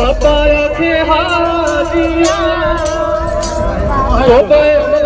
ਬਾਬਾ ਆਖੇ ਹਾਜੀਆਂ ਬਾਬਾ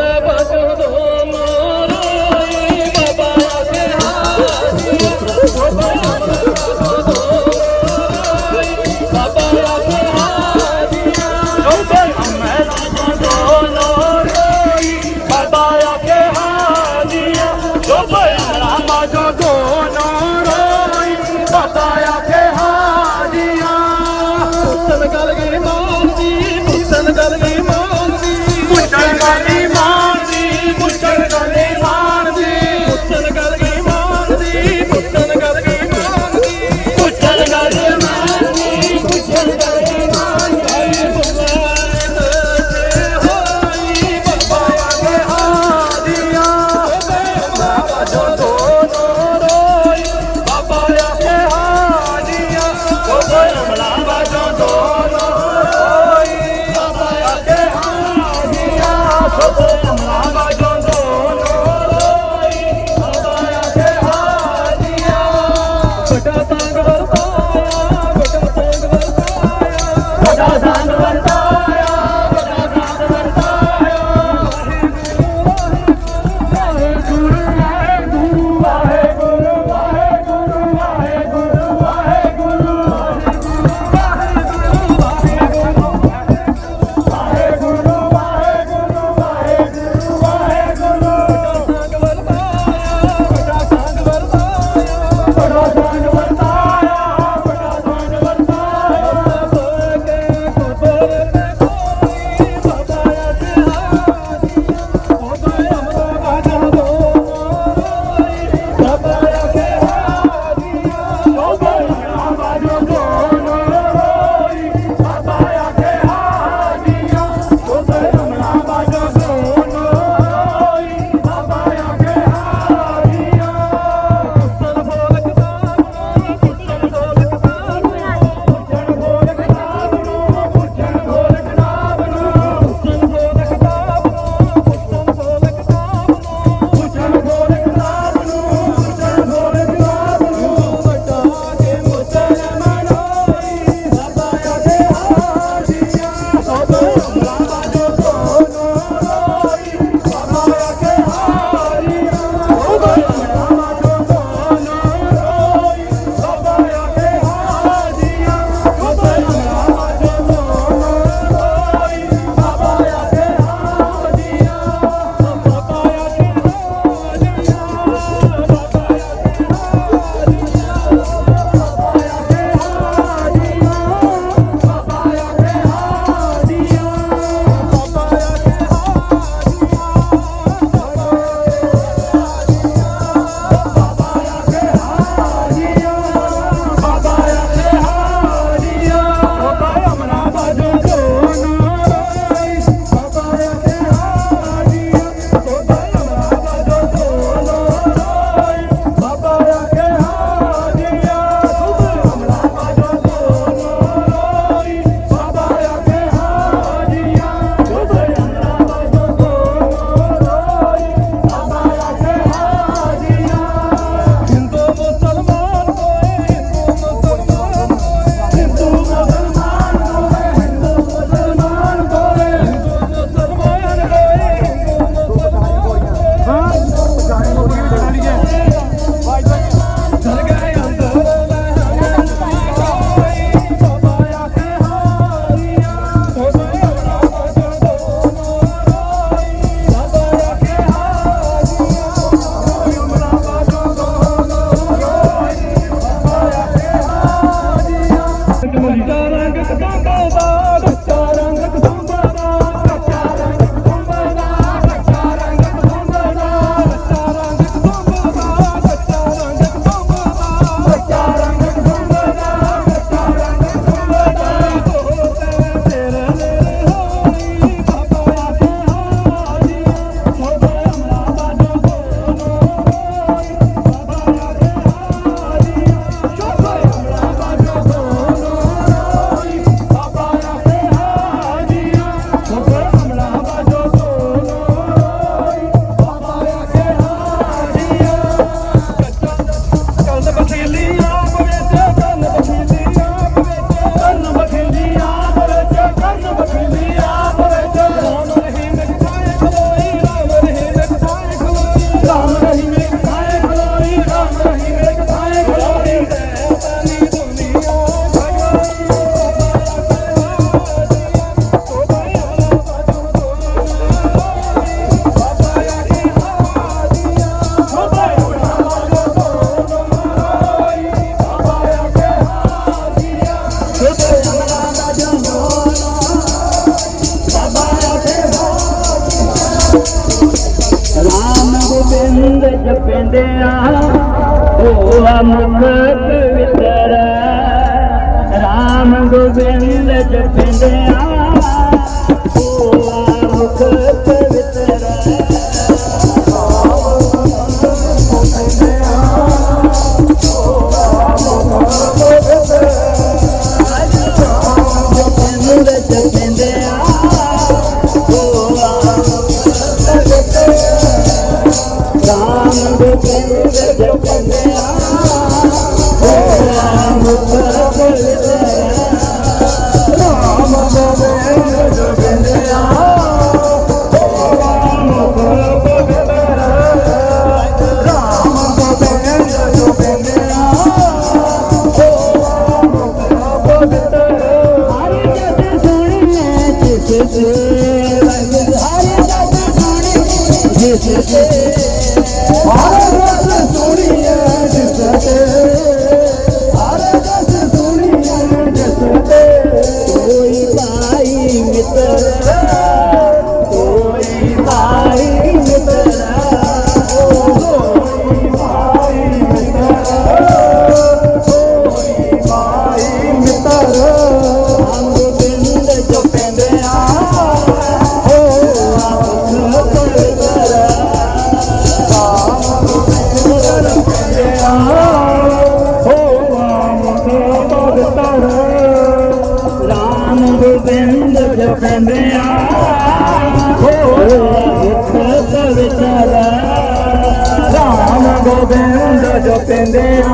ਬੈਣ ਦਾ ਜਪੰਦੇ ਆ।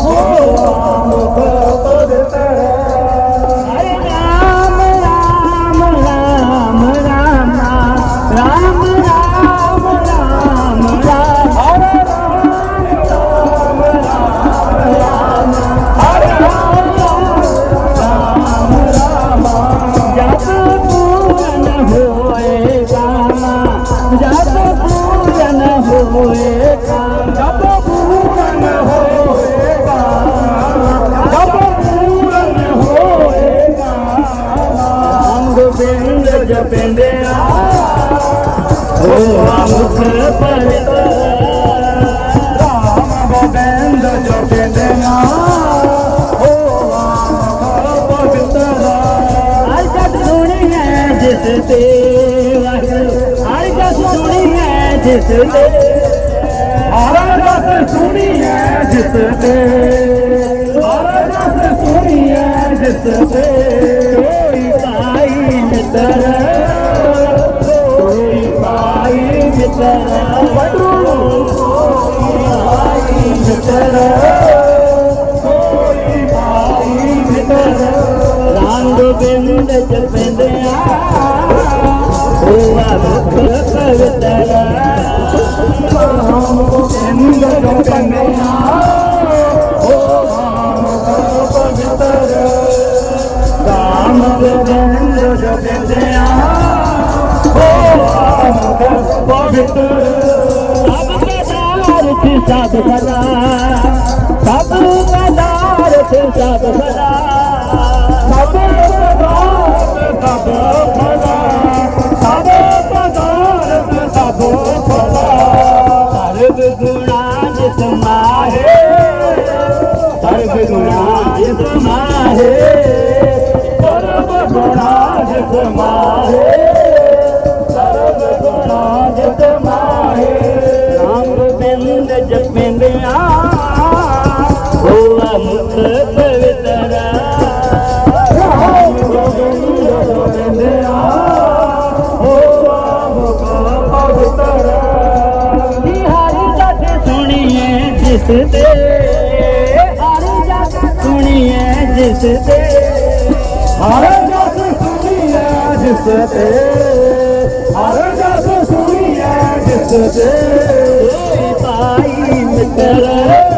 ਹੋ ਮੁਖ ਪਦ ਤੇ ਗੋਬਿੰਦ ਜਪਿੰਦਿਆ। ਹੋ ਮੁਖ ਪਰਤ ਰਾਮ ਗੋਬਿੰਦ ਜਪਿੰਦਿਆ। ਹੋ ਮੁਖ ਪਰਤ ਹਰਕਤ ਸੋਹਣੀ ਹੈ ਜਿਸ ਤੇ ਵਾਹਿਗੁਰੂ। ਹਰਕਤ ਸੋਹਣੀ ਹੈ ਜਿਸ ਤੇ। ਹਰਕਤ ਸੋਹਣੀ ਹੈ ਜਿਸ ਤੇ। ਹਰਕਤ ਸੋਹਣੀ ਹੈ ਜਿਸ ਤੇ। ਤੇ ਹਰ ਜਸ ਸੁਣੀਐ ਜਿਸ ਤੇ ਹਰ ਜਸ ਸੁਣੀਐ ਜਿਸ ਤੇ ਹਰ ਜਸ ਸੁਣੀਐ ਜਿਸ ਤੇ ਪਾਈ ਮਿੱਤਰ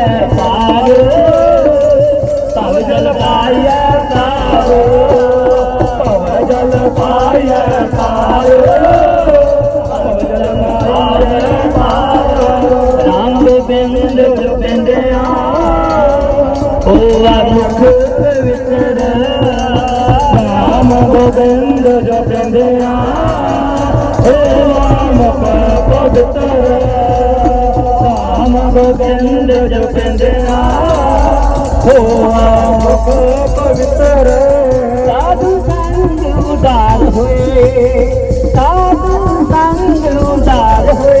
ਵਰਖ ਵਿਚੜ ਨਾਮ ਗੋਬਿੰਦ ਜੋ ਪਿੰਦਿਆ ਓ ਨਾਮ ਪਵਿੱਤਰ ਨਾਮ ਗੋਬਿੰਦ ਜੋ ਪਿੰਦਿਆ ਓ ਨਾਮ ਪਵਿੱਤਰ ਸਾਧੂ ਸੰਗ ਉਦਾਰ ਹੋਏ, ਸਾਧੂ ਸੰਗ ਉਦਾਰ ਹੋਏ।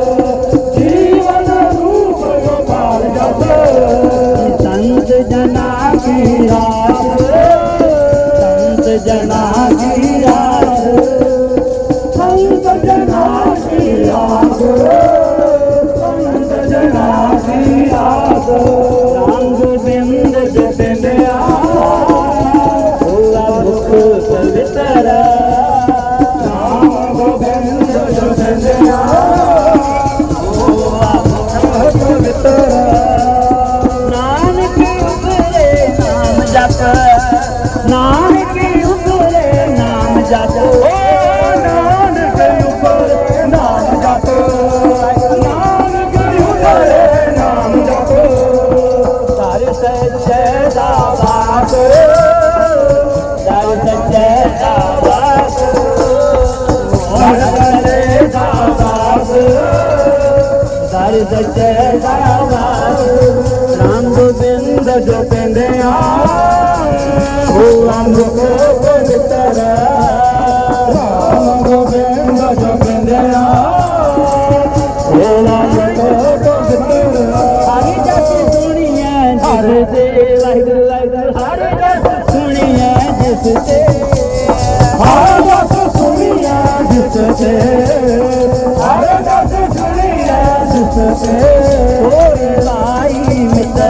ਦੇ ਵਾਹਿਗੁਰੂ ਵਾਹਿਗੁਰੂ ਹਰ ਰਸ ਸੁਣਿਆ ਜਿਸ ਤੇ ਹਰ ਰਸ ਸੁਣਿਆ ਜਿਸ ਤੇ ਹਰ ਰਸ ਸੁਣਿਆ ਜਿਸ ਤੇ ਹੋਰ ਲਾਈ ਮਿੱਤ